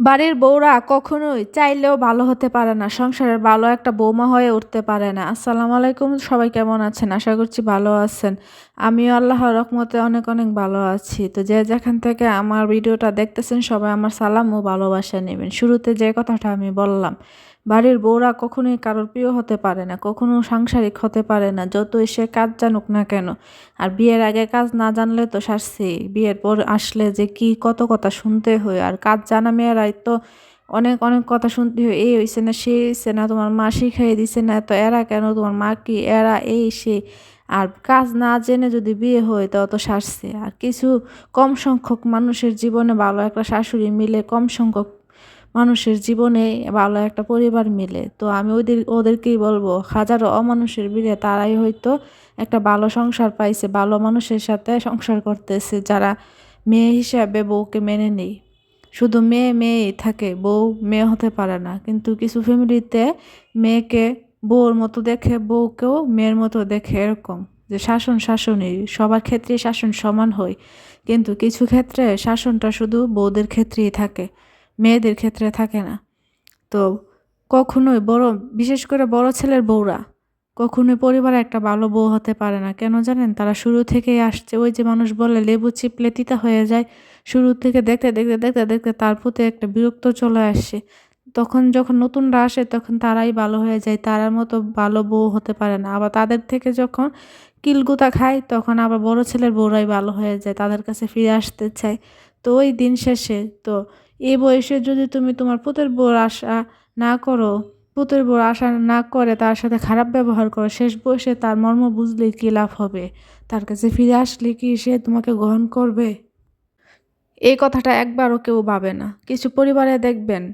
বাড়ির বউরা কখনোই চাইলেও ভালো হতে পারে না। সংসারের ভালো একটা বৌমা হয়ে উঠতে পারে না। আসসালামু আলাইকুম, সবাই কেমন আছেন? আশা করছি ভালো আছেন। আমিও আল্লাহ রহমতে অনেক অনেক ভালো আছি। তো যে যেখান থেকে আমার ভিডিওটা দেখতেছেন, সবাই আমার সালাম ও ভালোবাসা নেবেন। শুরুতে যে কথাটা আমি বললাম বাড়ির বউরা কখনোই কারোর প্রিয় হতে পারে না, কখনো সাংসারিক হতে পারে না, যতই সে কাজ জানুক না কেন। আর বিয়ের আগে কাজ না জানলে তো সারছে, বিয়ের পর আসলে যে কি কত কথা শুনতে হয়। আর কাজ জানা মেয়েরাই তো অনেক অনেক কথা শুনতে হয়, এই হয়েছে না সে হয়েছে না, তোমার মা শিখাই দিছে না, তো এরা কেন, তোমার মা কি, এরা এই, সে। আর কাজ না জেনে যদি বিয়ে হয়, তো অত সারছে। আর কিছু কম সংখ্যক মানুষের জীবনে ভালো একটা শাশুড়ি মিলে কম সংখ্যক মানুষের জীবনে ভালো একটা পরিবার মিলে। তো আমি ওদের ওদেরকেই বলব, হাজারো অমানুষের বিলে তারাই হয়তো একটা ভালো সংসার পাইছে, ভালো মানুষের সাথে সংসার করতেছে, যারা মেয়ে হিসাবে বউকে মেনে নেই। শুধু মেয়ে মেয়েই থাকে, বউ মেয়ে হতে পারে না। কিন্তু কিছু ফ্যামিলিতে মেয়েকে বউর মতো দেখে, বউকেও মেয়ের মতো দেখে এরকম যে শাসন শাসনই, সবার ক্ষেত্রে শাসন সমান হয়। কিন্তু কিছু ক্ষেত্রে শাসনটা শুধু বউদের ক্ষেত্রেই থাকে। মেয়েদের ক্ষেত্রে থাকে না। তো কখনোই বড়, বিশেষ করে বড় ছেলের বউরা, কখনোই পরিবারে একটা ভালো বউ হতে পারে না। কেন জানেন? তারা শুরু থেকেই আসছে। ওই যে মানুষ বলে, লেবু চিপলে তিতা হয়ে যায়। শুরু থেকে দেখতে দেখতে দেখতে দেখতে তার প্রতি একটা বিরক্ত চলে আসে। তখন যখন নতুনরা আসে, তখন তারাই ভালো হয়ে যায়। তারার মতো ভালো বউ হতে পারে না। আবার তাদের থেকে যখন কিলগুতা খায়, তখন আবার বড় ছেলের বউরাই ভালো হয়ে যায়। তাদের কাছে ফিরে আসতে চায়। তো ওই দিন শেষে, তো এই বয়সে যদি তুমি তোমার পুতের বউর আশা না করো, পুতের বউর আশা না করে, তার সাথে খারাপ ব্যবহার করো, শেষ বয়সে তার মর্ম বুঝলে কী লাভ হবে? তার কাছে ফিরে আসলে কি সে তোমাকে গ্রহণ করবে? এই কথাটা একবারও কেউ ভাবে না। কিছু পরিবারে দেখবেন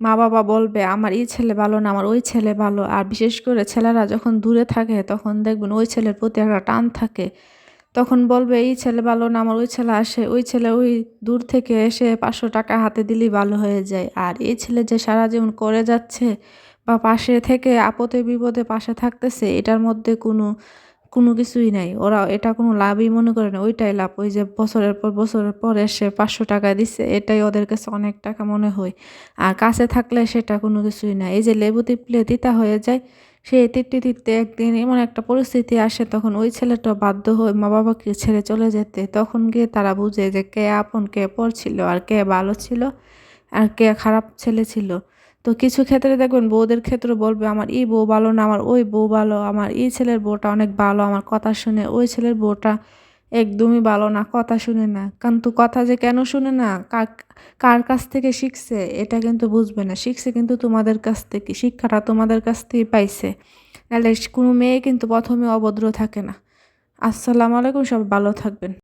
মা বাবা বলবে, আমার এই ছেলে ভালো না, আমার ওই ছেলে ভালো। আর বিশেষ করে ছেলেরা যখন দূরে থাকে, তখন দেখবেন ওই ছেলের প্রতি একটা টান থাকে। তখন বলবে, এই ছেলে ভালো না, আমার ওই ছেলে আসে, ওই ছেলে ওই দূর থেকে এসে পাঁচশো টাকা হাতে দিলেই ভালো হয়ে যায়। আর এই ছেলে যে সারা জীবন করে যাচ্ছে বা পাশে থেকে আপদে বিপদে পাশে থাকতেছে, এটার মধ্যে কোনো কোনো কিছুই নাই। ওরা এটা কোনো লাভই মনে করে না, ওইটাই লাভ। ওই যে বছরের পর বছরের পর এসে পাঁচশো টাকা দিচ্ছে এটাই ওদের কাছে অনেক টাকা মনে হয়। আর কাছে থাকলে সেটা কোনো কিছুই না এই যে লেবু টিপলে তিতা হয়ে যায় সে তিরতে তিরতে একদিন এমন একটা পরিস্থিতি আসে তখন ওই ছেলেটা বাধ্য হয়ে মা বাবাকে ছেড়ে চলে যেতে। তখন গিয়ে তারা বুঝে যে কে আপন, কে পর ছিল আর কে ভালো ছিল আর কে খারাপ ছেলে ছিল। তো কিছু ক্ষেত্রে দেখবেন বউদের ক্ষেত্রে বলবে, আমার এই বউ ভালো না, আমার ওই বউ ভালো, আমার এই ছেলের বউটা অনেক ভালো, আমার কথা শুনে ওই ছেলের বউটা একদমই ভালো না, কথা শুনে না। কিন্তু কথা যে কেন শুনে না? কার কাছ থেকে শিখছে? এটা কিন্তু বুঝবে না। শিখছে কিন্তু তোমাদের কাছ থেকে, শিক্ষাটা তোমাদের কাছ থেকে পাইছে। নাহলে কোনো মেয়ে কিন্তু প্রথমে অভদ্র থাকে না। আসসালামু আলাইকুম সব ভালো থাকবেন।